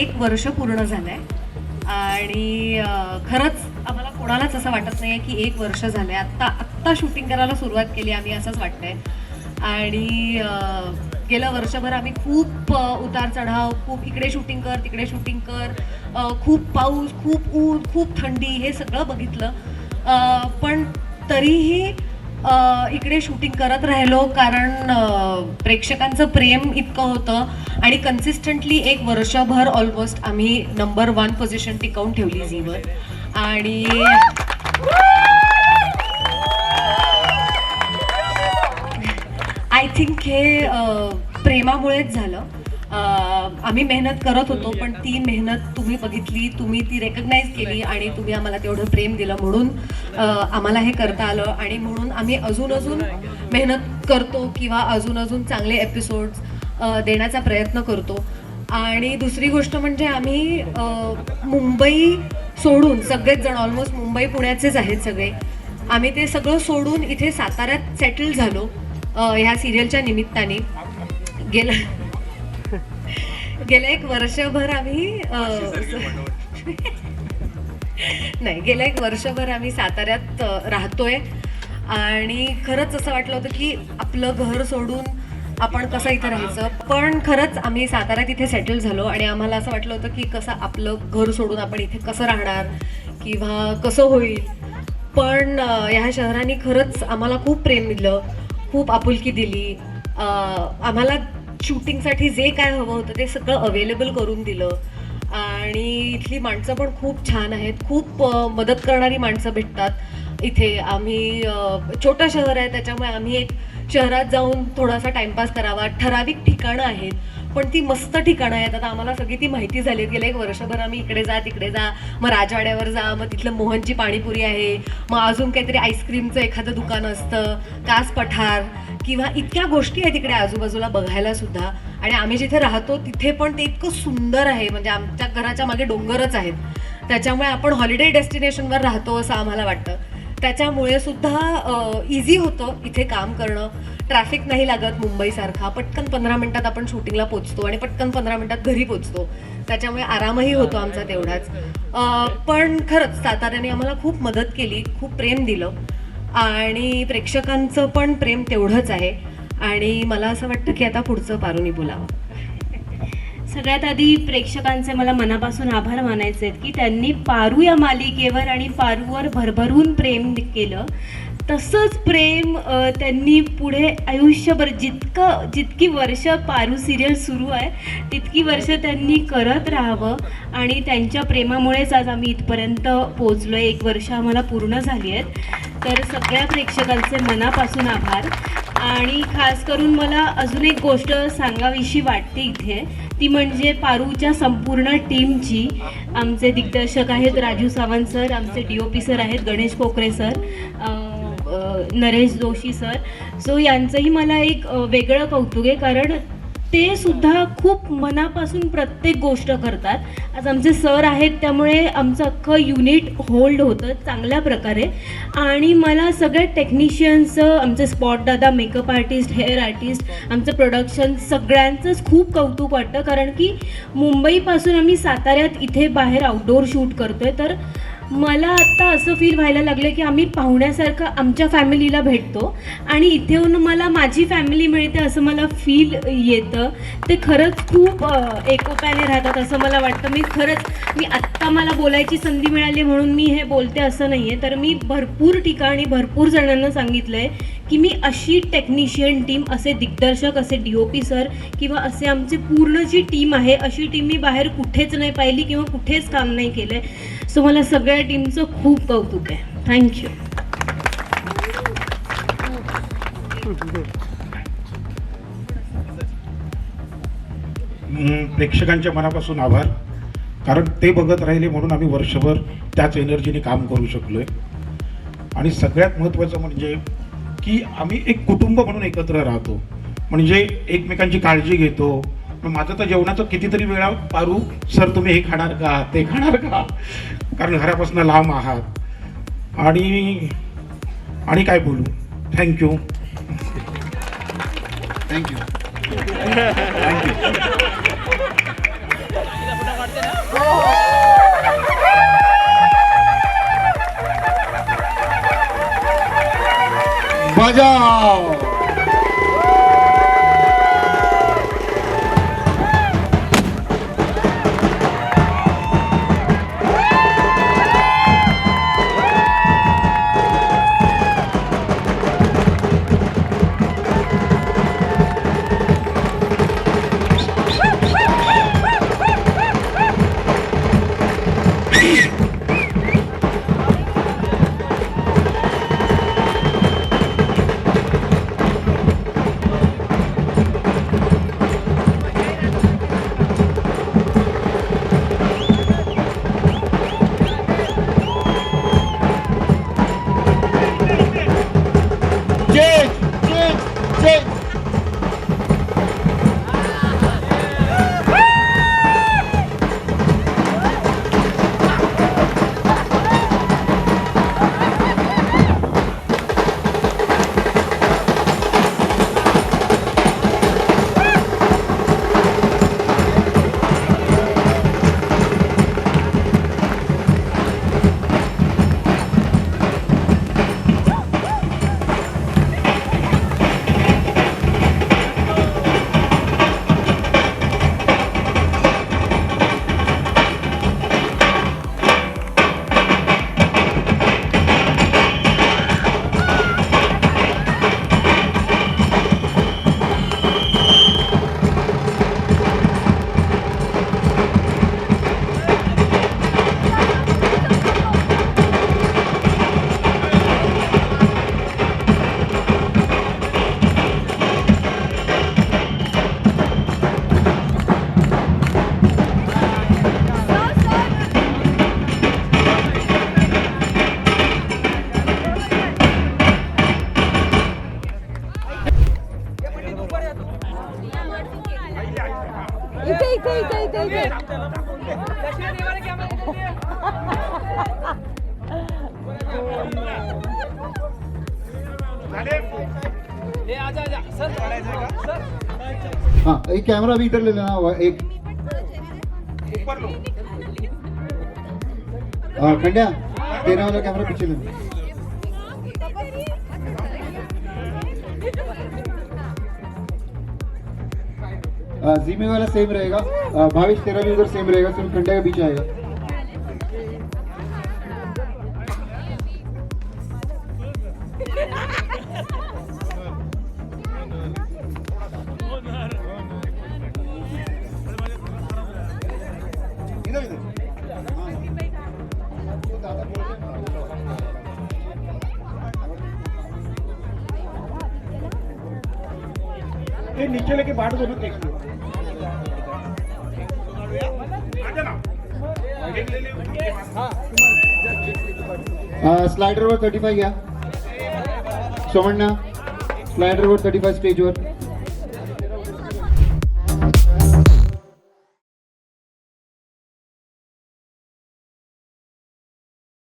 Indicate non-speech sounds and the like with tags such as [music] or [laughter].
एक वर्ष पूर्ण झालंय. आणि खरंच आम्हाला कोणालाच असं वाटत नाही आहे की एक वर्ष झालंय. आत्ता आत्ता शूटिंग करायला सुरुवात केली आम्ही असंच वाटतंय. आणि गेलं वर्षभर आम्ही खूप उतार चढाव खूप इकडे शूटिंग कर तिकडे शूटिंग कर खूप पाऊस खूप ऊन खूप थंडी हे सगळं बघितलं. पण तरीही इकडे शूटिंग करत राहिलो कारण प्रेक्षकांचं प्रेम इतकं होतं आणि कन्सिस्टंटली एक वर्षभर ऑलमोस्ट आम्ही नंबर वन पोझिशन टिकवून ठेवली झीवर आणि आय थिंक हे प्रेमामुळेच झालं. आम्ही मेहनत करत होतो पण ती मेहनत तुम्ही बघितली तुम्ही ती रेकग्नाईज केली आणि तुम्ही आम्हाला तेवढं प्रेम दिलं म्हणून आम्हाला हे करता आलं आणि म्हणून आम्ही अजून अजून मेहनत करतो किंवा अजून अजून चांगले एपिसोड्स देण्याचा प्रयत्न करतो. आणि दुसरी गोष्ट म्हणजे आम्ही मुंबई सोडून सगळेच जण ऑलमोस्ट मुंबई पुण्याचेच आहेत सगळे आम्ही ते सगळं सोडून इथे साताऱ्यात सेटल झालो ह्या सिरियलच्या निमित्ताने. गेलं गेलं एक वर्षभर आम्ही [laughs] नाही गेलं एक वर्षभर आम्ही साताऱ्यात राहतोय. आणि खरंच असं वाटलं होतं की आपलं घर सोडून आपण कसं इथे राहायचं. पण खरंच आम्ही साताऱ्यात इथे सेटल झालो आणि आम्हाला असं वाटलं होतं की कसं आपलं घर सोडून आपण इथे कसं राहणार किंवा कसं होईल. पण ह्या शहराने खरंच आम्हाला खूप प्रेम दिलं खूप आपुलकी दिली. आम्हाला शूटिंगसाठी जे काय हवं होतं ते सगळं अवेलेबल करून दिलं. आणि इथली माणसं पण खूप छान आहेत. खूप मदत करणारी माणसं भेटतात इथे. आम्ही छोटं शहर आहे त्याच्यामुळे आम्ही एक शहरात जाऊन थोडासा टाइमपास करावा. ठराविक ठिकाणं आहेत. पण ती मस्त ठिकाणं आहेत. आता आम्हाला सगळी ती माहिती झाली गेलं एक वर्षभर आम्ही इकडे जा तिकडे जा मग राजवाड्यावर जा मग तिथलं मोहनची पाणीपुरी आहे. मग अजून काहीतरी आईस्क्रीमचं एखादं दुकान असतं कास पठार किंवा इतक्या गोष्टी आहेत तिकडे आजूबाजूला बघायला सुद्धा. आणि आम्ही जिथे राहतो तिथे पण ते इतकं सुंदर आहे. म्हणजे आमच्या घराच्या मागे डोंगरच आहेत. त्याच्यामुळे आपण हॉलिडे डेस्टिनेशनवर राहतो असं आम्हाला वाटतं. त्याच्यामुळे सुद्धा इझी होतं इथे काम करणं. ट्रॅफिक नाही लागत मुंबईसारखा. पटकन पंधरा मिनिटात आपण शूटिंगला पोचतो आणि पटकन पंधरा मिनिटात घरी पोचतो. त्याच्यामुळे आरामही होतो आमचा तेवढाच. पण खरंच साताऱ्याने आम्हाला खूप मदत केली खूप प्रेम दिलं. आणि प्रेक्षकांचं पण प्रेम तेवढंच आहे. आणि मला असं वाटतं की आता पुढचं पारुनी बोलावं. सगळ्यात आधी प्रेक्षकांचे मला मनापासून आभार मानायचे आहेत की त्यांनी पारू या मालिकेवर आणि पारूवर भरभरून प्रेम केलं. तसंच प्रेम त्यांनी पुढे आयुष्यभर जितकं जितकी वर्ष पारू सिरियल सुरू आहे तितकी वर्ष त्यांनी करत राहावं आणि त्यांच्या प्रेमामुळेच आज आम्ही इथपर्यंत पोचलो आहे एक वर्ष आम्हाला पूर्ण झाली आहेत. तर सगळ्या प्रेक्षकांचे मनापासून आभार. आणि खास करून मला अजून एक गोष्ट सांगावीशी वाटते इथे. ती म्हणजे पारूच्या संपूर्ण टीमची. आमचे दिग्दर्शक आहेत राजू सावंत सर आमचे डी ओ पी सर आहेत Ganesh Kokare sir Naresh Joshi sir. So यांचंही मला एक वेगळं कौतुक आहे कारण ते सुद्धा खूप मनापासून प्रत्येक गोष्ट करतात. आज आमचे सर आहेत त्यामुळे आमचं अख्खं युनिट होल्ड होतं चांगल्या प्रकारे. आणि मला सगळ्या टेक्निशियन्सचं आमचे स्पॉट दादा मेकअप आर्टिस्ट हेअर आर्टिस्ट आमचं प्रोडक्शन सगळ्यांचंच खूप कौतुक वाटतं. कारण की मुंबईपासून आम्ही साताऱ्यात इथे बाहेर आउटडोअर शूट करतो आहे तर मला आत्ता असं फील व्हायला लागलं की आम्ही पाहुण्यासारखं आमच्या फॅमिलीला भेटतो आणि इथे येऊन मला माझी फॅमिली मिळते असं मला फील येतं. ते खरंच खूप एकोप्याने राहतात असं मला वाटतं. मी खरंच मी आत्ता मला बोलायची संधी मिळाली म्हणून मी हे बोलते असं नाही आहे तर मी भरपूर ठिकाणी भरपूर जणांना सांगितलं आहे की मी अशी टेक्निशियन टीम असे दिग्दर्शक असे डी ओ पी सर किंवा असे आमचे पूर्ण जी टीम आहे अशी टीम मी बाहेर कुठेच नाही पाहिली किंवा कुठेच काम नाही केलं आहे सो मला सगळ्या टीमचं खूप कौतुक आहे. थँक्यू प्रेक्षकांच्या मनापासून आभार. कारण ते बघत राहिले म्हणून आम्ही वर्षभर त्याच एनर्जीने काम करू शकलो आहे आणि सगळ्यात महत्त्वाचं म्हणजे की आम्ही एक कुटुंब म्हणून एकत्र राहतो. म्हणजे एकमेकांची काळजी घेतो. माझं तर जेवणाचं कितीतरी वेळा पारू सर तुम्ही हे खाणार का? ते खाणार का? कारण घरापासून लांब आहात. आणि आणि काय बोलू? थँक्यू थँक्यू 大家好 हाँ एक कैमरा भी इधर ले लेना एक. हाँ खंड्या तेरा वाला कैमरा पीछे लेना जीमे वाला सेम रहेगा। भावेश तेरा भी उधर सेम रहेगा सिर्फ खंड्या के पीछे आएगा। [laughs] इधर इधर। ये नीचे लेके बांट दो ना देख लो आजा स्लाइडर वर थर्टी फाय घ्या. सोमण्णा स्लाइडर वर थर्टी फाय स्टेजवर